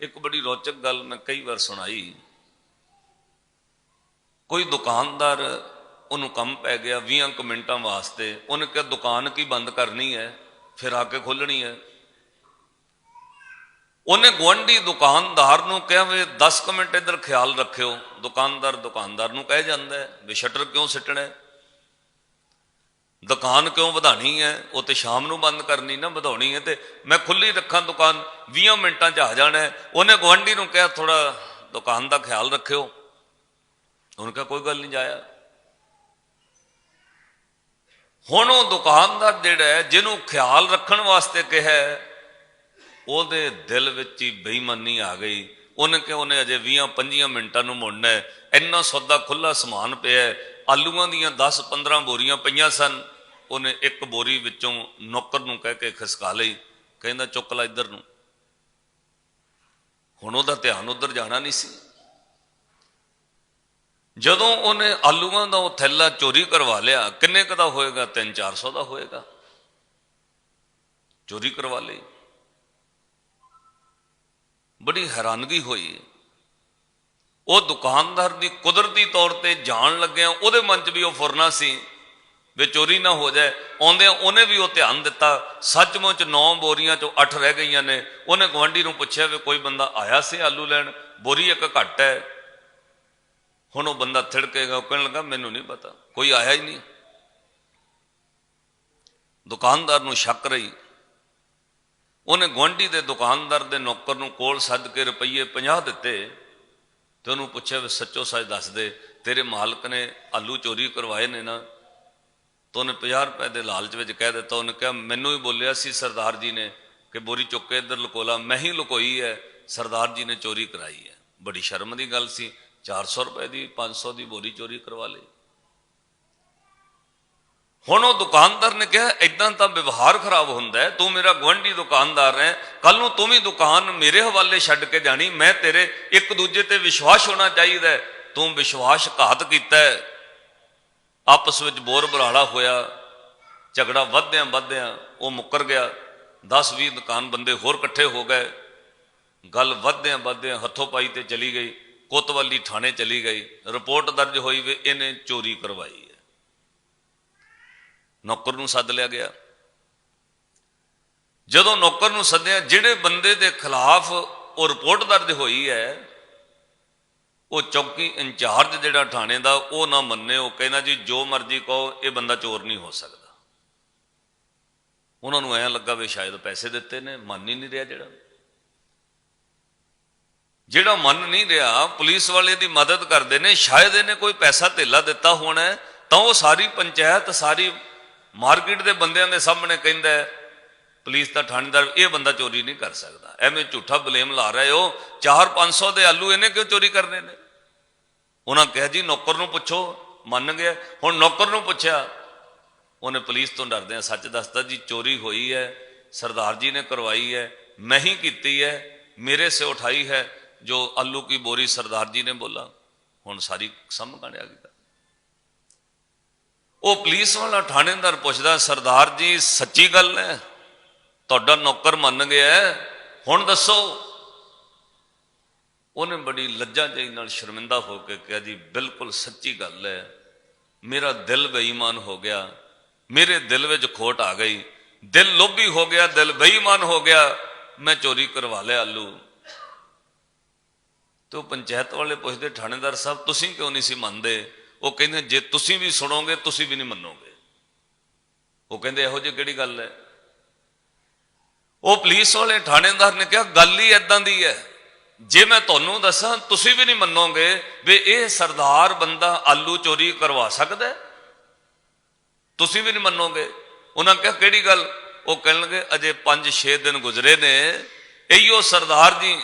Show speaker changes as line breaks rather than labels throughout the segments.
ਇੱਕ ਬੜੀ ਰੌਚਕ ਗੱਲ ਮੈਂ ਕਈ ਵਾਰ ਸੁਣਾਈ। ਕੋਈ ਦੁਕਾਨਦਾਰ ਉਹਨੂੰ ਕੰਮ ਪੈ ਗਿਆ 20 ਕੁ ਮਿੰਟਾਂ ਵਾਸਤੇ, ਉਹਨੇ ਕਿਹਾ, ਦੁਕਾਨ ਕੀ ਬੰਦ ਕਰਨੀ ਹੈ? ਫਿਰ ਆ ਕੇ ਖੋਲਣੀ ਹੈ। ਉਹਨੇ ਗੁਆਂਢੀ ਦੁਕਾਨਦਾਰ ਨੂੰ ਕਿਹਾ, ਵੀ 10 ਕੁ ਮਿੰਟ ਇੱਧਰ ਖਿਆਲ ਰੱਖਿਓ। ਦੁਕਾਨਦਾਰ ਦੁਕਾਨਦਾਰ ਨੂੰ ਕਹਿ ਜਾਂਦਾ ਹੈ, ਵੀ, ਸ਼ਟਰ ਕਿਉਂ ਸਿੱਟਣਾ ਹੈ? ਦੁਕਾਨ ਕਿਉਂ ਵਧਾਣੀ ਹੈ? ਉਹ ਤੇ ਸ਼ਾਮ ਨੂੰ ਬੰਦ ਕਰਨੀ ਨਾ, ਵਧਾਉਣੀ ਹੈ ਤੇ ਮੈਂ ਖੁੱਲੀ ਰੱਖਾਂ ਦੁਕਾਨ 20 ਮਿੰਟਾਂ 'ਚ ਆ ਜਾਣਾ ਉਹਨੇ ਗੁਆਂਢੀ ਨੂੰ ਕਿਹਾ ਥੋੜਾ ਦੁਕਾਨ ਦਾ ਖਿਆਲ ਰੱਖਿਓ। ਉਹਨੇ ਕਿਹਾ, ਕੋਈ ਗੱਲ ਨਹੀਂ ਜਾਇਆ ਹੁਣ ਉਹ ਦੁਕਾਨਦਾਰ ਜਿਹੜਾ ਹੈ, ਜਿਹਨੂੰ ਖਿਆਲ ਰੱਖਣ ਵਾਸਤੇ ਕਿਹਾ ਉਹਦੇ ਦਿਲ ਵਿੱਚ ਹੀ ਬੇਈਮਾਨੀ ਆ ਗਈ। ਉਹਨੇ ਕਿ ਉਹਨੇ ਅਜੇ 20 25 ਮਿੰਟਾਂ ਨੂੰ ਮੁੜਨਾ ਹੈ। ਇੰਨਾ ਸੌਦਾ ਖੁੱਲਾ ਸਮਾਨ ਪਿਆ ਆਲੂਆਂ ਦੀਆਂ 10 15 ਬੋਰੀਆਂ ਪਈਆਂ ਸਨ। ਉਹਨੇ ਇੱਕ ਬੋਰੀ ਵਿੱਚੋਂ ਨੌਕਰ ਨੂੰ ਕਹਿ ਕੇ ਖਿਸਕਾ ਲਈ, ਕਹਿੰਦਾ, ਚੁੱਕ ਲੈ ਇੱਧਰ ਨੂੰ। ਹੁਣ ਉਹਦਾ ਧਿਆਨ ਉੱਧਰ ਜਾਣਾ ਨਹੀਂ ਸੀ। ਜਦੋਂ ਉਹਨੇ ਆਲੂਆਂ ਦਾ ਉਹ ਥੈਲਾ ਚੋਰੀ ਕਰਵਾ ਲਿਆ, ਕਿੰਨੇ ਕੁ ਦਾ ਹੋਏਗਾ? 3-400 ਦਾ ਹੋਏਗਾ। ਚੋਰੀ ਕਰਵਾ ਲਈ। ਬੜੀ ਹੈਰਾਨਗੀ ਹੋਈ। ਉਹ ਦੁਕਾਨਦਾਰ ਦੀ ਕੁਦਰਤੀ ਤੌਰ ਤੇ ਜਾਣ ਲੱਗਿਆ ਉਹਦੇ ਮਨ 'ਚ ਵੀ ਉਹ ਫੁਰਨਾ ਸੀ ਵੀ ਚੋਰੀ ਨਾ ਹੋ ਜਾਏ। ਆਉਂਦਿਆਂ ਉਹਨੇ ਵੀ ਉਹ ਧਿਆਨ ਦਿੱਤਾ। ਸੱਚਮੁੱਚ 9 ਬੋਰੀਆਂ ਚੋਂ 8 ਰਹਿ ਗਈਆਂ ਨੇ। ਉਹਨੇ ਗਵਾਂਢੀ ਨੂੰ ਪੁੱਛਿਆ ਵੀ ਕੋਈ ਬੰਦਾ ਆਇਆ ਸੀ ਆਲੂ ਲੈਣ? ਬੋਰੀ ਇੱਕ ਘੱਟ ਹੈ। ਹੁਣ ਉਹ ਬੰਦਾ ਥਿੜਕੇਗਾ ਉਹ ਕਹਿਣ ਲੱਗਾ, ਮੈਨੂੰ ਨਹੀਂ ਪਤਾ। ਕੋਈ ਆਇਆ ਹੀ ਨਹੀਂ। ਦੁਕਾਨਦਾਰ ਨੂੰ ਸ਼ੱਕ ਰਹੀ। ਉਹਨੇ ਗੁਆਂਢੀ ਦੇ ਦੁਕਾਨਦਾਰ ਦੇ ਨੌਕਰ ਨੂੰ ਕੋਲ ਸੱਦ ਕੇ ਰੁਪਈਏ 50 ਦਿੱਤੇ। ਤੇ ਉਹਨੂੰ ਪੁੱਛਿਆ ਵੀ ਸੱਚੋ ਸੱਚ ਦੱਸ ਦੇ, ਤੇਰੇ ਮਾਲਕ ਨੇ ਆਲੂ ਚੋਰੀ ਕਰਵਾਏ ਨੇ ਨਾ। ਤਾਂ ਉਹਨੇ 50 ਰੁਪਏ ਦੇ ਲਾਲਚ ਵਿੱਚ ਕਹਿ ਦਿੱਤਾ। ਉਹਨੇ ਕਿਹਾ, ਮੈਨੂੰ ਹੀ ਬੋਲਿਆ ਸੀ ਸਰਦਾਰ ਜੀ ਨੇ ਕਿ ਬੋਰੀ ਚੁੱਕ ਕੇ ਇੱਧਰ ਲੁਕੋਲਾ ਮੈਂ ਹੀ ਲੁਕੋਈ ਹੈ ਸਰਦਾਰ ਜੀ ਨੇ ਚੋਰੀ ਕਰਾਈ ਹੈ ਬੜੀ ਸ਼ਰਮ ਦੀ ਗੱਲ ਸੀ। 400 ਰੁਪਏ ਦੀ 500 ਦੀ ਬੋਰੀ ਚੋਰੀ ਕਰਵਾ ਲਈ। ਹੁਣ ਉਹ ਦੁਕਾਨਦਾਰ ਨੇ ਕਿਹਾ ਇਦਾਂ ਤਾਂ ਵਿਵਹਾਰ ਖਰਾਬ ਹੁੰਦਾ ਹੈ, ਤੂੰ ਮੇਰਾ ਗੁਆਂਢੀ ਦੁਕਾਨਦਾਰ ਹੈ ਕੱਲ ਨੂੰ ਤੂੰ ਵੀ ਦੁਕਾਨ ਮੇਰੇ ਹਵਾਲੇ ਛੱਡ ਕੇ ਜਾਣੀ, ਮੈਂ ਤੇਰੇ ਇੱਕ ਦੂਜੇ ਤੇ ਵਿਸ਼ਵਾਸ ਹੋਣਾ ਚਾਹੀਦਾ ਹੈ। ਤੂੰ ਵਿਸ਼ਵਾਸ ਘਾਤ ਕੀਤਾ ਹੈ। ਆਪਸ ਵਿੱਚ ਬੋਰ ਬਰਾਲਾ ਹੋਇਆ, ਝਗੜਾ ਵੱਧਦਿਆਂ ਵੱਧਦਿਆਂ ਉਹ ਮੁੱਕਰ ਗਿਆ। 10 20 ਦੁਕਾਨ ਬੰਦੇ ਹੋਰ ਇਕੱਠੇ ਹੋ ਗਏ। ਗੱਲ ਵੱਧਦਿਆਂ ਵੱਧਦਿਆਂ ਹੱਥੋਂ ਪਾਈ ਤੇ ਚਲੀ ਗਈ, ਕੋਤਵਾਲੀ ਥਾਣੇ ਚਲੀ ਗਈ। ਰਿਪੋਰਟ ਦਰਜ ਹੋਈ ਵੀ ਇਹਨੇ ਚੋਰੀ ਕਰਵਾਈ। ਨੌਕਰ ਨੂੰ ਸੱਦ ਲਿਆ ਗਿਆ। ਜਦੋਂ ਨੌਕਰ ਨੂੰ ਸੱਦਿਆ, ਜਿਹੜੇ ਬੰਦੇ ਦੇ ਖਿਲਾਫ ਉਹ ਰਿਪੋਰਟ ਦਰਜ ਹੋਈ ਹੈ, ਉਹ ਚੌਕੀ ਇੰਚਾਰਜ ਜਿਹੜਾ ਥਾਣੇ ਦਾ, ਉਹ ਨਾ ਮੰਨੇ, ਉਹ ਕਹਿੰਦਾ ਜੀ, ਜੋ ਮਰਜ਼ੀ ਕਹੋ, ਇਹ ਬੰਦਾ ਚੋਰ ਨਹੀਂ ਹੋ ਸਕਦਾ। ਉਹਨਾਂ ਨੂੰ ਐਂ ਲੱਗਾ ਵੀ ਸ਼ਾਇਦ ਪੈਸੇ ਦਿੱਤੇ ਨੇ, ਮੰਨ ਹੀ ਨਹੀਂ ਰਿਹਾ ਜਿਹੜਾ। ਜਿਹੜਾ ਮੰਨ ਨਹੀਂ ਰਿਹਾ, ਪੁਲਿਸ ਵਾਲੇ ਦੀ ਮਦਦ ਕਰਦੇ ਨੇ, ਸ਼ਾਇਦ ਇਹਨੇ ਕੋਈ ਪੈਸਾ ਧੇਲਾ ਦਿੱਤਾ ਹੋਣਾ ਤਾਂ ਉਹ ਸਾਰੀ ਪੰਚਾਇਤ, ਸਾਰੀ ਮਾਰਕੀਟ ਦੇ ਬੰਦਿਆਂ ਦੇ ਸਾਹਮਣੇ ਕਹਿੰਦਾ ਹੈ, ਪੁਲਿਸ ਦਾ ਥਾਣੇਦਾਰ ਇਹ ਬੰਦਾ ਚੋਰੀ ਨਹੀਂ ਕਰ ਸਕਦਾ। ਐਵੇਂ ਝੂਠਾ ਬਲੇਮ ਲਾ ਰਹੇ ਹੋ। 4-500 ਦੇ ਆਲੂ ਇਹਨੇ ਕਿਉਂ ਚੋਰੀ ਕਰਨੇ ਨੇ? ਉਹਨਾਂ ਕਿਹਾ ਜੀ ਨੌਕਰ ਨੂੰ ਪੁੱਛੋ। ਮੰਨ ਗਿਆ। ਹੁਣ ਨੌਕਰ ਨੂੰ ਪੁੱਛਿਆ। ਉਹਨੇ ਪੁਲਿਸ ਤੋਂ ਡਰਦਿਆਂ ਸੱਚ ਦੱਸਦਾ ਜੀ ਚੋਰੀ ਹੋਈ ਹੈ। ਸਰਦਾਰ ਜੀ ਨੇ ਕਰਵਾਈ ਹੈ। ਮੈਂ ਹੀ ਕੀਤੀ ਹੈ। ਮੇਰੇ ਸੇ ਉਠਾਈ ਹੈ। ਜੋ ਆਲੂ ਕੀ ਬੋਰੀ ਸਰਦਾਰ ਜੀ ਨੇ ਬੋਲਾ। ਹੁਣ ਸਾਰੀ ਸਾਹਮਣੇ ਆ ਗਈ। ਉਹ ਪੁਲਿਸ ਵਾਲਾ ਥਾਣੇਦਾਰ ਪੁੱਛਦਾ, ਸਰਦਾਰ ਜੀ, ਸੱਚੀ ਗੱਲ ਹੈ? ਤੁਹਾਡਾ ਨੌਕਰ ਮੰਨ ਗਿਆ ਹੁਣ ਦੱਸੋ। ਉਹਨੇ ਬੜੀ ਲੱਜਾ ਜਿਹੀ ਨਾਲ ਸ਼ਰਮਿੰਦਾ ਹੋ ਕੇ ਕਿਹਾ, ਜੀ, ਬਿਲਕੁਲ ਸੱਚੀ ਗੱਲ ਹੈ। ਮੇਰਾ ਦਿਲ ਬੇਈਮਾਨ ਹੋ ਗਿਆ। ਮੇਰੇ ਦਿਲ ਵਿੱਚ ਖੋਟ ਆ ਗਈ। ਦਿਲ ਲੋਭੀ ਹੋ ਗਿਆ, ਦਿਲ ਬੇਈਮਾਨ ਹੋ ਗਿਆ। ਮੈਂ ਚੋਰੀ ਕਰਵਾ ਲਿਆ ਆਲੂ। ਤੇ ਉਹ ਪੰਚਾਇਤ ਵਾਲੇ ਪੁੱਛਦੇ, ਥਾਣੇਦਾਰ ਸਾਹਿਬ, ਤੁਸੀਂ ਕਿਉਂ ਨਹੀਂ ਸੀ ਮੰਨਦੇ? ਉਹ ਕਹਿੰਦੇ, ਜੇ ਤੁਸੀਂ ਵੀ ਸੁਣੋਗੇ, ਤੁਸੀਂ ਵੀ ਨਹੀਂ ਮੰਨੋਗੇ। ਉਹ ਕਹਿੰਦੇ, ਇਹੋ ਜਿਹੀ ਕਿਹੜੀ ਗੱਲ ਹੈ? ਉਹ ਪੁਲਿਸ ਵਾਲੇ ਥਾਣੇਦਾਰ ਨੇ ਕਿਹਾ, ਗੱਲ ਹੀ ਐਦਾਂ ਦੀ ਹੈ। ਜੇ ਮੈਂ ਤੁਹਾਨੂੰ ਦੱਸਾਂ, ਤੁਸੀਂ ਵੀ ਨਹੀਂ ਮੰਨੋਗੇ ਵੀ ਇਹ ਸਰਦਾਰ ਬੰਦਾ ਆਲੂ ਚੋਰੀ ਕਰਵਾ ਸਕਦਾ ਤੁਸੀਂ ਵੀ ਨਹੀਂ ਮੰਨੋਗੇ? ਉਹਨਾਂ ਕਿਹਾ, ਕਿਹੜੀ ਗੱਲ? ਉਹ ਕਹਿਣਗੇ, ਅਜੇ 5-6 ਦਿਨ ਗੁਜ਼ਰੇ ਨੇ ਇਹੋ ਸਰਦਾਰ ਜੀ।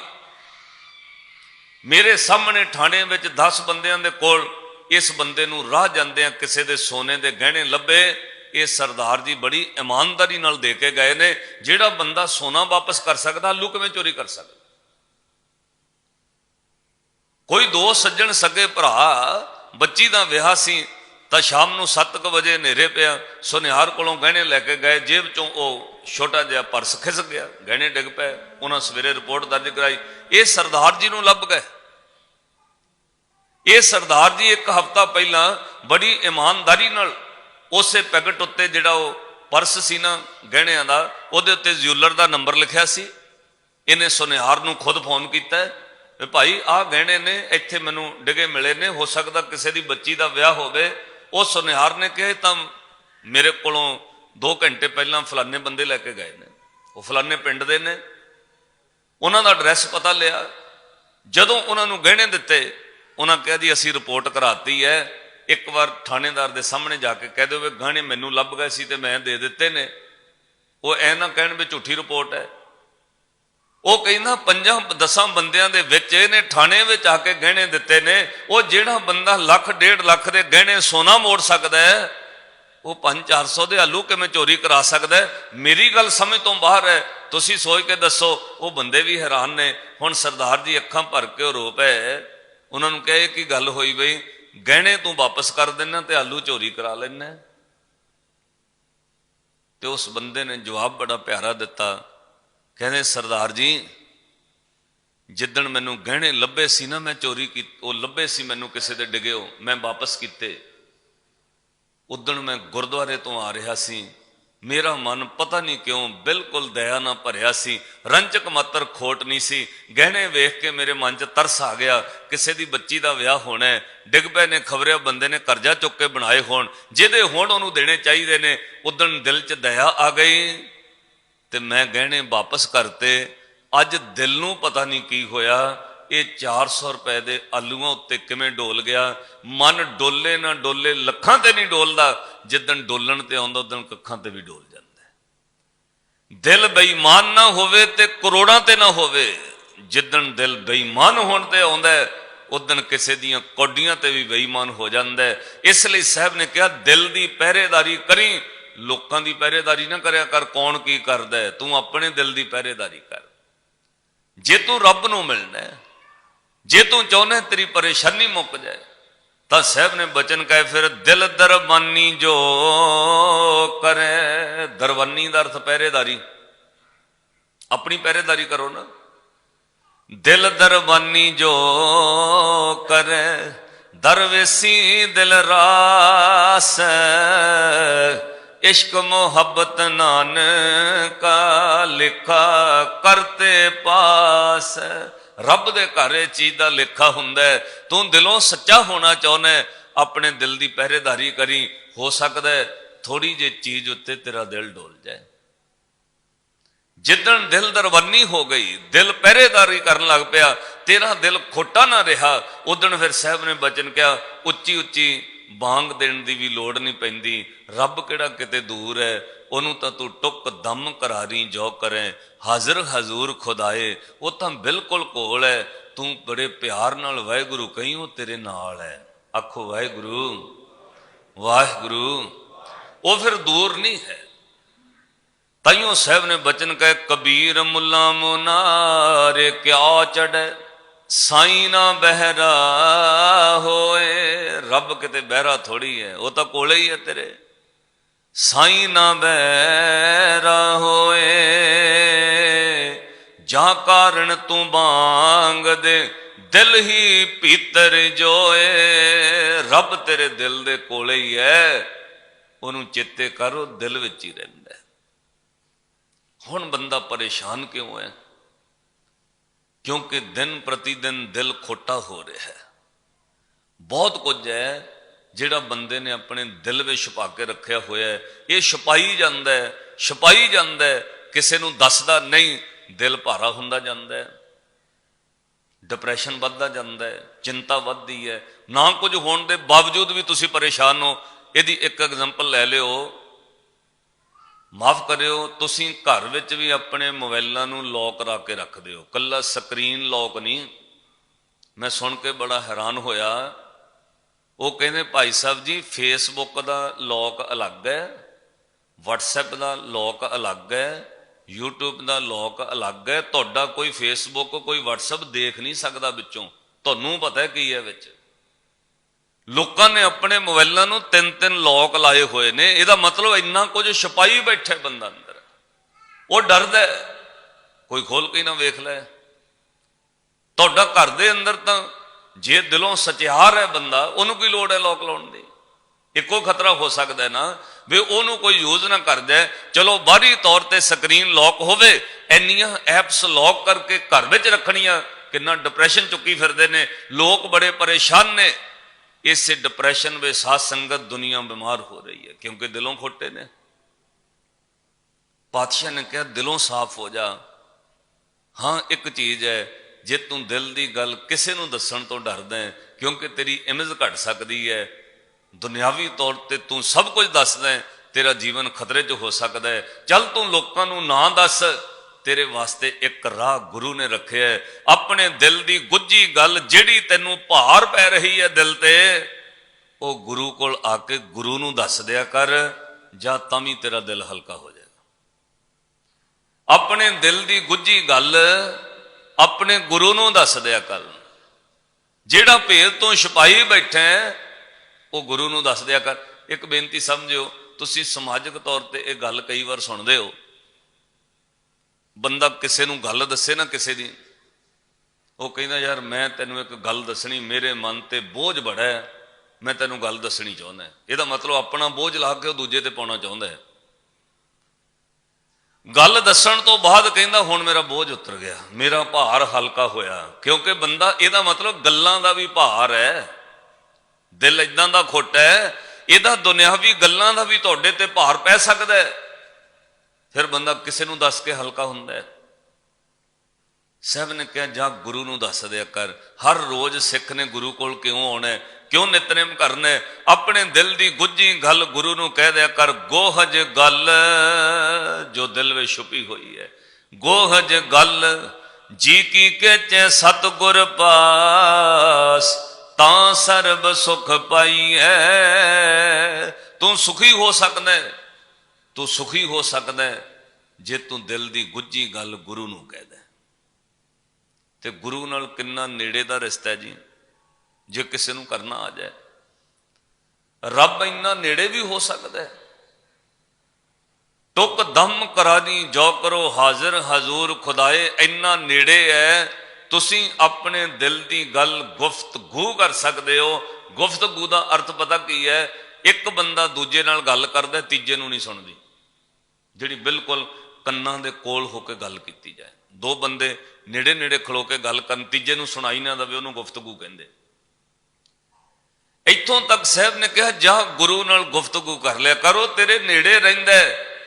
ਮੇਰੇ ਸਾਹਮਣੇ ਥਾਣੇ ਵਿੱਚ 10 ਬੰਦਿਆਂ ਦੇ ਕੋਲ ਇਸ ਬੰਦੇ ਨੂੰ ਰਾਹ ਜਾਂਦਿਆਂ ਕਿਸੇ ਦੇ ਸੋਨੇ ਦੇ ਗਹਿਣੇ ਲੱਭੇ, ਇਹ ਸਰਦਾਰ ਜੀ ਬੜੀ ਇਮਾਨਦਾਰੀ ਨਾਲ ਦੇ ਕੇ ਗਏ ਨੇ, ਜਿਹੜਾ ਬੰਦਾ ਸੋਨਾ ਵਾਪਸ ਕਰ ਸਕਦਾ, ਆਲੂ ਕਿਵੇਂ ਚੋਰੀ ਕਰ ਸਕਦਾ? ਕੋਈ ਦੋ ਸੱਜਣ ਸੱਗੇ ਭਰਾ, ਬੱਚੀ ਦਾ ਵਿਆਹ ਸੀ, ਤਾਂ ਸ਼ਾਮ ਨੂੰ 7:00 ਵਜੇ ਹਨੇਰੇ ਪਿਆ ਸੁਨਿਹਾਰ ਕੋਲੋਂ ਗਹਿਣੇ ਲੈ ਕੇ ਗਏ, ਜੇਬ ਚੋਂ ਉਹ ਛੋਟਾ ਜਿਹਾ ਪਰਸ ਖਿਸਕ ਗਿਆ, ਗਹਿਣੇ ਡਿੱਗ ਪਏ, ਉਹਨਾਂ ਸਵੇਰੇ ਰਿਪੋਰਟ ਦਰਜ ਕਰਾਈ, ਇਹ ਸਰਦਾਰ ਜੀ ਨੂੰ ਲੱਭ ਗਏ। ਇਹ ਸਰਦਾਰ ਜੀ ਇੱਕ ਹਫ਼ਤਾ ਪਹਿਲਾਂ ਬੜੀ ਇਮਾਨਦਾਰੀ ਨਾਲ ਉਸੇ ਪੈਕਟ ਉੱਤੇ ਜਿਹੜਾ ਉਹ ਪਰਸ ਸੀ ਨਾ ਗਹਿਣਿਆਂ ਦਾ, ਉਹਦੇ ਉੱਤੇ ਜਿਊਲਰ ਦਾ ਨੰਬਰ ਲਿਖਿਆ ਸੀ। ਇਹਨੇ ਸੁਨਿਹਾਰ ਨੂੰ ਖੁਦ ਫੋਨ ਕੀਤਾ ਵੀ ਭਾਈ ਆਹ ਗਹਿਣੇ ਨੇ, ਇੱਥੇ ਮੈਨੂੰ ਡਿਗੇ ਮਿਲੇ ਨੇ, ਹੋ ਸਕਦਾ ਕਿਸੇ ਦੀ ਬੱਚੀ ਦਾ ਵਿਆਹ ਹੋਵੇ। ਉਹ ਸੁਨਿਹਾਰ ਨੇ ਕਿਹਾ ਤਾਂ ਮੇਰੇ ਕੋਲੋਂ 2 ਘੰਟੇ ਪਹਿਲਾਂ ਫਲਾਣੇ ਬੰਦੇ ਲੈ ਕੇ ਗਏ ਨੇ। ਉਹ ਫਲਾਣੇ ਪਿੰਡ ਦੇ ਨੇ। ਉਹਨਾਂ ਦਾ ਐਡਰੈਸ ਪਤਾ ਲਿਆ। ਜਦੋਂ ਉਹਨਾਂ ਨੂੰ ਗਹਿਣੇ ਦਿੱਤੇ ਉਹਨਾਂ ਕਿਹਾ ਜੀ ਅਸੀਂ ਰਿਪੋਰਟ ਕਰਾਤੀ ਹੈ। ਇੱਕ ਵਾਰ ਥਾਣੇਦਾਰ ਦੇ ਸਾਹਮਣੇ ਜਾ ਕੇ ਕਹਿ ਦਿਓ ਵੀ ਗਹਿਣੇ ਮੈਨੂੰ ਲੱਭ ਗਏ ਸੀ ਤੇ ਮੈਂ ਦੇ ਦਿੱਤੇ ਨੇ। ਉਹ ਐ ਨਾ ਕਹਿਣ ਵੀ ਝੂਠੀ ਰਿਪੋਰਟ ਹੈ। ਉਹ ਕਹਿੰਦਾ, ਪੰਜਾਂ ਦਸਾਂ ਬੰਦਿਆਂ ਦੇ ਵਿੱਚ ਇਹਨੇ ਥਾਣੇ ਵਿੱਚ ਆ ਕੇ ਗਹਿਣੇ ਦਿੱਤੇ ਨੇ। ਉਹ ਜਿਹੜਾ ਬੰਦਾ ਲੱਖ, ਡੇਢ ਲੱਖ ਦੇ ਗਹਿਣੇ ਸੋਨਾ ਮੋੜ ਸਕਦਾ ਹੈ, ਉਹ 5-400 ਦੇ ਆਲੂ ਕਿਵੇਂ ਚੋਰੀ ਕਰਾ ਸਕਦਾ ਮੇਰੀ ਗੱਲ ਸਮਝ ਤੋਂ ਬਾਹਰ ਹੈ। ਤੁਸੀਂ ਸੋਚ ਕੇ ਦੱਸੋ, ਉਹ ਬੰਦੇ ਵੀ ਹੈਰਾਨ ਨੇ। ਹੁਣ ਸਰਦਾਰ ਜੀ ਅੱਖਾਂ ਭਰ ਕੇ ਉਹ ਰੋ ਪਏ। ਉਹਨਾਂ ਨੂੰ ਕਹੇ ਕਿ ਗੱਲ ਹੋਈ ਬਈ, ਗਹਿਣੇ ਤੂੰ ਵਾਪਸ ਕਰ ਦੇਣਾ ਤੇ ਆਲੂ ਚੋਰੀ ਕਰਾ ਲੈਣਾ ਤੇ ਉਸ ਬੰਦੇ ਨੇ ਜਵਾਬ ਬੜਾ ਪਿਆਰਾ ਦਿੱਤਾ। ਕਹਿੰਦੇ, ਸਰਦਾਰ ਜੀ, ਜਿੱਦਣ ਮੈਨੂੰ ਗਹਿਣੇ ਲੱਭੇ ਸੀ ਨਾ, ਮੈਂ ਚੋਰੀ ਕੀ, ਉਹ ਲੱਭੇ ਸੀ ਮੈਨੂੰ ਕਿਸੇ ਦੇ ਡਿਗਿਓ, ਮੈਂ ਵਾਪਸ ਕੀਤੇ। ਉਦਣ ਮੈਂ ਗੁਰਦੁਆਰੇ ਤੋਂ ਆ ਰਿਹਾ ਸੀ। ਮੇਰਾ ਮਨ ਪਤਾ ਨਹੀਂ ਕਿਉਂ ਬਿਲਕੁਲ ਦਇਆ ਨਾਲ ਭਰਿਆ ਸੀ, ਰੰਜਕ ਮਾਤਰ ਖੋਟ ਨਹੀਂ ਸੀ। ਗਹਿਣੇ ਵੇਖ ਕੇ ਮੇਰੇ ਮਨ 'ਚ ਤਰਸ ਆ ਗਿਆ, ਕਿਸੇ ਦੀ ਬੱਚੀ ਦਾ ਵਿਆਹ ਹੋਣਾ ਹੈ, ਡਿੱਗ ਪਏ ਨੇ, ਖਬਰਿਆ ਬੰਦੇ ਨੇ ਕਰਜ਼ਾ ਚੁੱਕ ਕੇ ਬਣਾਏ ਹੋਣ, ਜਿਹਦੇ ਹੋਣ ਉਹਨੂੰ ਦੇਣੇ ਚਾਹੀਦੇ ਨੇ ਉਦੋਂ ਦਿਲ 'ਚ ਦਇਆ ਆ ਗਈ। ਤੇ ਮੈਂ ਗਹਿਣੇ ਵਾਪਸ ਕਰਤੇ, ਅੱਜ ਦਿਲ ਨੂੰ ਪਤਾ ਨਹੀਂ ਕੀ ਹੋਇਆ ਇਹ 400 ਰੁਪਏ ਦੇ ਆਲੂਆਂ ਉੱਤੇ ਕਿਵੇਂ ਡੋਲ ਗਿਆ? ਮਨ ਡੋਲੇ ਨਾ ਡੋਲੇ ਲੱਖਾਂ ਤੇ ਨਹੀਂ ਡੋਲਦਾ। ਜਿੱਦਣ ਡੋਲਣ ਤੇ ਆਉਂਦਾ ਉਦੋਂ ਕੱਖਾਂ ਤੇ ਵੀ ਡੋਲ ਜਾਂਦਾ ਦਿਲ ਬੇਈਮਾਨ ਨਾ ਹੋਵੇ ਤੇ ਕਰੋੜਾਂ ਤੇ ਨਾ ਹੋਵੇ। ਜਿੱਦਣ ਦਿਲ ਬੇਈਮਾਨ ਹੋਣ ਤੇ ਆਉਂਦਾ ਹੈ, ਕਿਸੇ ਦੀਆਂ ਕੋਡੀਆਂ ਤੇ ਵੀ ਬੇਈਮਾਨ ਹੋ ਜਾਂਦਾ ਇਸ ਲਈ ਸਾਹਿਬ ਨੇ ਕਿਹਾ ਦਿਲ ਦੀ ਪਹਿਰੇਦਾਰੀ ਕਰੀ ਲੋਕਾਂ ਦੀ ਪਹਿਰੇਦਾਰੀ ਨਾ ਕਰਿਆ ਕਰ ਕੌਣ ਕੀ ਕਰਦਾ ਤੂੰ ਆਪਣੇ ਦਿਲ ਦੀ ਪਹਿਰੇਦਾਰੀ ਕਰ। ਜੇ ਤੂੰ ਰੱਬ ਨੂੰ ਮਿਲਣਾ ਹੈ ਜੇ ਤੂੰ ਚਾਹੁੰਦਾ ਤੇਰੀ ਪਰੇਸ਼ਾਨੀ ਮੁੱਕ ਜਾਏ ਤਾਂ ਸਾਹਿਬ ਨੇ ਬਚਨ ਕਹੇ ਫਿਰ ਦਿਲ ਦਰਬਾਨੀ ਜੋ ਕਰੇ ਦਰਬਾਨੀ ਦਾ ਅਰਥ ਪਹਿਰੇਦਾਰੀ ਆਪਣੀ ਪਹਿਰੇਦਾਰੀ ਕਰੋ ਨਾ ਦਿਲ ਦਰਬਾਨੀ ਜੋ ਕਰੇ ਦਰਵੇਸੀ ਦਿਲ ਰਾਸ ਇਸ਼ਕ ਮੁਹੱਬਤ ਨਾਨਕਾ ਲਿਖਾ ਕਰਤੇ ਪਾਸ ਰੱਬ ਦੇ ਘਰ ਇਹ ਚੀਜ਼ ਦਾ ਲੇਖਾ ਹੁੰਦਾ ਤੂੰ ਦਿਲੋਂ ਸੱਚਾ ਹੋਣਾ ਚਾਹੁੰਦਾ ਆਪਣੇ ਦਿਲ ਦੀ ਪਹਿਰੇਦਾਰੀ ਕਰੀ, ਹੋ ਸਕਦਾ ਹੈ ਥੋੜੀ ਜਿਹੀ ਚੀਜ਼ ਉੱਤੇ ਤੇਰਾ ਦਿਲ ਡੋਲ ਜਾਏ। ਜਿੱਦਣ ਦਿਲ ਦਰਵਾਨੀ ਹੋ ਗਈ, ਦਿਲ ਪਹਿਰੇਦਾਰੀ ਕਰਨ ਲੱਗ ਪਿਆ, ਤੇਰਾ ਦਿਲ ਖੋਟਾ ਨਾ ਰਿਹਾ, ਉਦਣ ਫਿਰ ਸਾਹਿਬ ਨੇ ਬਚਨ ਕਿਹਾ ਉੱਚੀ ਉੱਚੀ ਬਾਂਗ ਦੇਣ ਦੀ ਵੀ ਲੋੜ ਨਹੀਂ ਪੈਂਦੀ, ਰੱਬ ਕਿਹੜਾ ਕਿਤੇ ਦੂਰ ਹੈ ਉਹਨੂੰ ਤਾਂ ਤੂੰ ਟੁੱਕ ਦਮ ਕਰਾਰੀ ਜੋ ਕਰੇ। ਹਾਜ਼ਰ ਹਜ਼ੂਰ ਖੁਦਾਏ, ਉਹ ਤਾਂ ਬਿਲਕੁਲ ਕੋਲ ਹੈ ਤੂੰ ਬੜੇ ਪਿਆਰ ਨਾਲ ਵਾਹਿਗੁਰੂ ਕਹੀਂ ਉਹ ਤੇਰੇ ਨਾਲ ਹੈ ਆਖੋ, ਵਾਹਿਗੁਰੂ ਵਾਹਿਗੁਰੂ। ਉਹ ਫਿਰ ਦੂਰ ਨਹੀਂ ਹੈ। ਤਾਈਓ ਸਾਹਿਬ ਨੇ ਬਚਨ ਕਹੇ, ਕਬੀਰ ਮੁੱਲਾ ਮੁਨਾਰੇ ਕਿਆ ਚੜੈ ਸਾਈ ਨਾ ਬਹਿਰਾ ਹੋਏ। ਰੱਬ ਕਿਤੇ ਬਹਿਰਾ ਥੋੜੀ ਹੈ ਉਹ ਤਾਂ ਕੋਲੇ ਹੀ ਹੈ ਤੇਰੇ। ਸਾਈ ਨਾ ਬਹਿਰਾ ਹੋਏ। ਜਾਂ ਕਾਰਨ ਤੂੰ ਬਾਂਗ ਦੇ ਦਿਲ ਹੀ ਭੀਤਰ ਜੋਏ। ਰੱਬ ਤੇਰੇ ਦਿਲ ਦੇ ਕੋਲੇ ਹੀ ਹੈ ਉਹਨੂੰ ਚਿੱਤੇ ਕਰੋ ਦਿਲ ਵਿੱਚ ਹੀ ਰਹਿੰਦਾ ਹੁਣ ਬੰਦਾ ਪਰੇਸ਼ਾਨ ਕਿਉਂ ਹੈ ਕਿਉਂਕਿ ਦਿਨ ਪ੍ਰਤੀ ਦਿਨ ਦਿਲ ਖੋਟਾ ਹੋ ਰਿਹਾ ਹੈ ਬਹੁਤ ਕੁਝ ਹੈ ਜਿਹੜਾ ਬੰਦੇ ਨੇ ਆਪਣੇ ਦਿਲ ਵਿੱਚ ਛੁਪਾ ਕੇ ਰੱਖਿਆ ਹੋਇਆ ਹੈ, ਇਹ ਛੁਪਾਈ ਜਾਂਦਾ ਹੈ, ਛੁਪਾਈ ਜਾਂਦਾ ਹੈ, ਕਿਸੇ ਨੂੰ ਦੱਸਦਾ ਨਹੀਂ, ਦਿਲ ਭਾਰਾ ਹੁੰਦਾ ਜਾਂਦਾ ਹੈ। ਡਿਪਰੈਸ਼ਨ ਵੱਧਦਾ ਜਾਂਦਾ ਹੈ, ਚਿੰਤਾ ਵੱਧਦੀ ਹੈ। ਨਾ ਕੁਝ ਹੋਣ ਦੇ ਬਾਵਜੂਦ ਵੀ ਤੁਸੀਂ ਪਰੇਸ਼ਾਨ ਹੋ, ਇਹਦੀ ਇੱਕ ਐਗਜ਼ਾਮਪਲ ਲੈ ਲਿਓ। ਮਾਫ ਕਰਿਓ, ਤੁਸੀਂ ਘਰ ਵਿੱਚ ਵੀ ਆਪਣੇ ਮੋਬਾਈਲਾਂ ਨੂੰ ਲੌਕ ਰਾ ਕੇ ਰੱਖਦੇ ਹੋ। ਕੱਲਾ ਸਕਰੀਨ ਲੌਕ ਨਹੀਂ। ਮੈਂ ਸੁਣ ਕੇ ਬੜਾ ਹੈਰਾਨ ਹੋਇਆ। ਉਹ ਕਹਿੰਦੇ ਭਾਈ ਸਾਹਿਬ ਜੀ ਫੇਸਬੁੱਕ ਦਾ ਲੌਕ ਅਲੱਗ ਹੈ, WhatsApp ਦਾ ਲੌਕ ਅਲੱਗ ਹੈ, YouTube ਦਾ ਲੌਕ ਅਲੱਗ ਹੈ, ਤੁਹਾਡਾ ਕੋਈ ਫੇਸਬੁੱਕ ਕੋਈ WhatsApp ਦੇਖ ਨਹੀਂ ਸਕਦਾ ਵਿੱਚੋਂ। ਤੁਹਾਨੂੰ ਪਤਾ ਕੀ ਹੈ ਵਿੱਚ? ਲੋਕਾਂ ਨੇ ਆਪਣੇ ਮੋਬਾਈਲਾਂ ਨੂੰ ਤਿੰਨ ਤਿੰਨ ਲੋਕ ਲਾਏ ਹੋਏ ਨੇ, ਇਹਦਾ ਮਤਲਬ ਇੰਨਾ ਕੁਝ ਛਪਾਈ ਬੈਠਾ ਬੰਦਾ ਅੰਦਰ। ਉਹ ਡਰਦਾ ਕੋਈ ਖੋਲ ਕੇ ਨਾ ਵੇਖ ਲੈ। ਤੁਹਾਡਾ ਘਰ ਦੇ ਅੰਦਰ ਤਾਂ ਜੇ ਦਿਲੋਂ ਸਚਿਆਰ ਹੈ ਬੰਦਾ, ਉਹਨੂੰ ਕੀ ਲੋੜ ਹੈ ਲੋਕ ਲਾਉਣ ਦੀ? ਇੱਕੋ ਖਤਰਾ ਹੋ ਸਕਦਾ ਨਾ, ਵੀ ਉਹਨੂੰ ਕੋਈ ਯੂਜ਼ ਨਾ ਕਰਦਾ। ਚਲੋ, ਬਾਹਰੀ ਤੌਰ ਤੇ ਸਕਰੀਨ ਲੌਕ ਹੋਵੇ, ਇੰਨੀਆਂ ਐਪਸ ਲੌਕ ਕਰਕੇ ਘਰ ਵਿੱਚ ਰੱਖਣੀਆਂ, ਕਿੰਨਾ ਡਿਪਰੈਸ਼ਨ ਚੁੱਕੀ ਫਿਰਦੇ ਨੇ। ਲੋਕ ਬੜੇ ਪਰੇਸ਼ਾਨ ਨੇ। ਇਸ ਡਿਪਰੈਸ਼ਨ ਵਿੱਚ ਸਾਧ ਸੰਗਤ ਦੁਨੀਆ ਬਿਮਾਰ ਹੋ ਰਹੀ ਹੈ, ਕਿਉਂਕਿ ਦਿਲੋਂ ਖੋਟੇ ਨੇ। ਪਾਤਸ਼ਾਹ ਨੇ ਕਿਹਾ, ਦਿਲੋਂ ਸਾਫ਼ ਹੋ ਜਾ। ਹਾਂ, ਇੱਕ ਚੀਜ਼ ਹੈ ਜੇ ਤੂੰ ਦਿਲ ਦੀ ਗੱਲ ਕਿਸੇ ਨੂੰ ਦੱਸਣ ਤੋਂ ਡਰਦਾ ਹੈ, ਕਿਉਂਕਿ ਤੇਰੀ ਇਮੇਜ ਘਟ ਸਕਦੀ ਹੈ, ਦੁਨਿਆਵੀ ਤੌਰ ਤੇ ਤੂੰ ਸਭ ਕੁਝ ਦੱਸਦਾ ਹੈ, ਤੇਰਾ ਜੀਵਨ ਖਤਰੇ 'ਚ ਹੋ ਸਕਦਾ ਹੈ। ਚੱਲ ਤੂੰ ਲੋਕਾਂ ਨੂੰ ਨਾ ਦੱਸ, ਤੇਰੇ ਵਾਸਤੇ ਇੱਕ ਰਾਹ ਗੁਰੂ ਨੇ ਰੱਖਿਆ ਹੈ। ਆਪਣੇ ਦਿਲ ਦੀ ਗੁੱਜੀ ਗੱਲ ਜਿਹੜੀ ਤੈਨੂੰ ਭਾਰ ਪੈ ਰਹੀ ਹੈ ਦਿਲ ਤੇ, ਉਹ ਗੁਰੂ ਕੋਲ ਆ ਕੇ ਗੁਰੂ ਨੂੰ ਦੱਸ ਦਿਆ ਕਰ, ਜਾਂ ਤਾਂ ਵੀ ਤੇਰਾ ਦਿਲ ਹਲਕਾ ਹੋ ਜਾਏਗਾ। ਆਪਣੇ ਦਿਲ ਦੀ ਗੁੱਜੀ ਗੱਲ ਆਪਣੇ ਗੁਰੂ ਨੂੰ ਦੱਸ ਦਿਆ ਕਰ ਜਿਹੜਾ ਭੇਦ ਤੋਂ ਛਪਾਈ ਬੈਠਾ ਹੈ, ਉਹ ਗੁਰੂ ਨੂੰ ਦੱਸ ਦਿਆ ਕਰ ਇੱਕ ਬੇਨਤੀ ਸਮਝਿਓ ਤੁਸੀਂ ਸਮਾਜਿਕ ਤੌਰ ਤੇ ਇਹ ਗੱਲ ਕਈ ਵਾਰ ਸੁਣਦੇ ਹੋ। ਬੰਦਾ ਕਿਸੇ ਨੂੰ ਗੱਲ ਦੱਸੇ ਨਾ ਕਿਸੇ ਦੀ। ਉਹ ਕਹਿੰਦਾ ਯਾਰ ਮੈਂ ਤੈਨੂੰ ਇੱਕ ਗੱਲ ਦੱਸਣੀ ਮੇਰੇ ਮਨ ਤੇ ਬੋਝ ਬੜਾ ਹੈ ਮੈਂ ਤੈਨੂੰ ਗੱਲ ਦੱਸਣੀ ਚਾਹੁੰਦਾ ਇਹਦਾ ਮਤਲਬ ਆਪਣਾ ਬੋਝ ਲਾ ਕੇ ਉਹ ਦੂਜੇ ਤੇ ਪਾਉਣਾ ਚਾਹੁੰਦਾ ਹੈ ਗੱਲ ਦੱਸਣ ਤੋਂ ਬਾਅਦ ਕਹਿੰਦਾ, ਹੁਣ ਮੇਰਾ ਬੋਝ ਉਤਰ ਗਿਆ, ਮੇਰਾ ਭਾਰ ਹਲਕਾ ਹੋਇਆ। ਕਿਉਂਕਿ ਬੰਦਾ, ਇਹਦਾ ਮਤਲਬ ਗੱਲਾਂ ਦਾ ਵੀ ਭਾਰ ਹੈ, ਦਿਲ ਇਦਾਂ ਦਾ ਖੋਟਾ ਹੈ, ਇਹਦਾ ਦੁਨਿਆਵੀ ਗੱਲਾਂ ਦਾ ਵੀ ਤੁਹਾਡੇ ਤੇ ਭਾਰ ਪੈ ਸਕਦਾ ਹੈ। ਫਿਰ ਬੰਦਾ ਕਿਸੇ ਨੂੰ ਦੱਸ ਕੇ ਹਲਕਾ ਹੁੰਦਾ ਹੈ। ਸਾਹਿਬ ਨੇ ਕਿਹਾ, ਜਾ ਗੁਰੂ ਨੂੰ ਦੱਸ ਦਿਆ ਕਰ। ਹਰ ਰੋਜ਼ ਸਿੱਖ ਨੇ ਗੁਰੂ ਕੋਲ ਕਿਉਂ ਆਉਣਾ ਕਿਉਂ ਨਿਤਨੇਮ ਕਰਨਾ ਆਪਣੇ ਦਿਲ ਦੀ ਗੁੱਜੀ ਗੱਲ ਗੁਰੂ ਨੂੰ ਕਹਿ ਦਿਆ ਕਰ ਗੋਹਜ ਗੱਲ ਜੋ ਦਿਲ ਵਿੱਚ ਛੁਪੀ ਹੋਈ ਹੈ। ਗੋਹਜ ਗੱਲ, ਜੀ ਕੀ ਕਹਿਚੈ ਸਤਗੁਰ ਪਾਸ, ਤਾਂ ਸਰਬ ਸੁਖ ਪਾਈਐ। ਤੂੰ ਸੁਖੀ ਹੋ ਸਕਦਾ ਤੂੰ ਸੁਖੀ ਹੋ ਸਕਦਾ ਜੇ ਤੂੰ ਦਿਲ ਦੀ ਗੁੱਜੀ ਗੱਲ ਗੁਰੂ ਨੂੰ ਕਹਿ ਦੇ ਤੇ ਗੁਰੂ ਨਾਲ ਕਿੰਨਾ ਨੇੜੇ ਦਾ ਰਿਸ਼ਤਾ ਹੈ ਜੀ? ਜੇ ਕਿਸੇ ਨੂੰ ਕਰਨਾ ਆ ਜਾਏ। ਰੱਬ ਇੰਨਾ ਨੇੜੇ ਵੀ ਹੋ ਸਕਦਾ ਹੈ। ਟੁਕ ਦਮ ਕਰਾਦੀ, ਜੋ ਕਰੋ ਹਾਜ਼ਰ, ਹਜ਼ੂਰ ਖੁਦਾਏ, ਇੰਨਾ ਨੇੜੇ ਹੈ, ਤੁਸੀਂ ਆਪਣੇ ਦਿਲ ਦੀ ਗੱਲ ਗੁਫ਼ਤਗੂ ਕਰ ਸਕਦੇ ਹੋ। ਗੁਫ਼ਤਗੂ ਦਾ ਅਰਥ ਪਤਾ ਕੀ ਹੈ? ਇੱਕ ਬੰਦਾ ਦੂਜੇ ਨਾਲ ਗੱਲ ਕਰਦਾ, ਤੀਜੇ ਨੂੰ ਨਹੀਂ ਸੁਣਦੀ। ਜਿਹੜੀ ਬਿਲਕੁਲ ਕੰਨਾਂ ਦੇ ਕੋਲ ਹੋ ਕੇ ਗੱਲ ਕੀਤੀ ਜਾਏ। ਦੋ ਬੰਦੇ ਨੇੜੇ ਨੇੜੇ ਖਲੋ ਕੇ ਗੱਲ ਕਰਨ, ਤੀਜੇ ਨੂੰ ਸੁਣਾਈ ਨਾ ਦਵੇ, ਉਹਨੂੰ ਗੁਫ਼ਤਗੂ ਕਹਿੰਦੇ। ਇੱਥੋਂ ਤੱਕ ਸਾਹਿਬ ਨੇ ਕਿਹਾ, ਜਾ ਗੁਰੂ ਨਾਲ ਗੁਫ਼ਤਗੂ ਕਰ ਲਿਆ ਕਰੋ, ਤੇਰੇ ਨੇੜੇ ਰਹਿੰਦਾ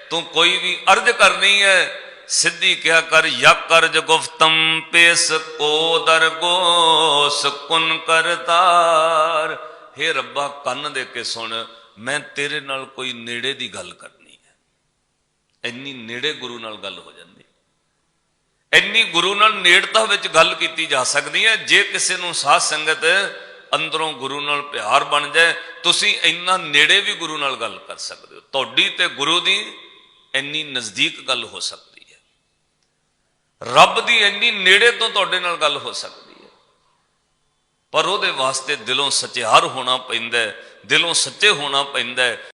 ਤੂੰ ਕੋਈ ਵੀ ਅਰਜ਼ ਕਰਨੀ ਹੈ। ਸਿੱਧੀ ਕਿਹਾ ਕਰ ਯਾ ਕਰਜ ਗੁਫਤਮ ਪੇਸ ਕੋ ਦਰਗੋ ਸੁਕੁਨ ਕਰਤਾਰ हे ਰੱਬਾ, ਕੰਨ ਦੇ ਕੇ ਸੁਣ, ਮੈਂ ਤੇਰੇ ਨਾਲ ਕੋਈ ਨੇੜੇ ਦੀ ਗੱਲ ਕਰਨੀ ਹੈ। ਇੰਨੀ ਨੇੜੇ ਗੁਰੂ ਨਾਲ ਗੱਲ ਹੋ ਜਾਂਦੀ ਇੰਨੀ ਗੁਰੂ ਨਾਲ ਨੇੜਤਾ ਵਿੱਚ ਗੱਲ ਕੀਤੀ ਜਾ ਸਕਦੀ ਹੈ, ਜੇ ਕਿਸੇ ਨੂੰ ਸਾਧ ਸੰਗਤ ਅੰਦਰੋਂ ਗੁਰੂ ਨਾਲ ਪਿਆਰ ਬਣ ਜਾਏ, ਤੁਸੀਂ ਇੰਨਾ ਨੇੜੇ ਵੀ ਗੁਰੂ ਨਾਲ ਗੱਲ ਕਰ ਸਕਦੇ ਹੋ। ਤੁਹਾਡੀ ਤੇ ਗੁਰੂ ਦੀ ਇੰਨੀ ਨਜ਼ਦੀਕ ਗੱਲ ਹੋ ਸਕਦੀ ਹੈ। ਰੱਬ ਦੀ ਇੰਨੀ ਨੇੜੇ ਤੋਂ ਤੁਹਾਡੇ ਨਾਲ ਗੱਲ ਹੋ ਸਕਦੀ ਹੈ। ਪਰ ਉਹਦੇ ਵਾਸਤੇ ਦਿਲੋਂ ਸਚਿਆਰ ਹੋਣਾ ਪੈਂਦਾ ਹੈ, ਦਿਲੋਂ ਸੱਚੇ ਹੋਣਾ ਪੈਂਦਾ ਹੈ।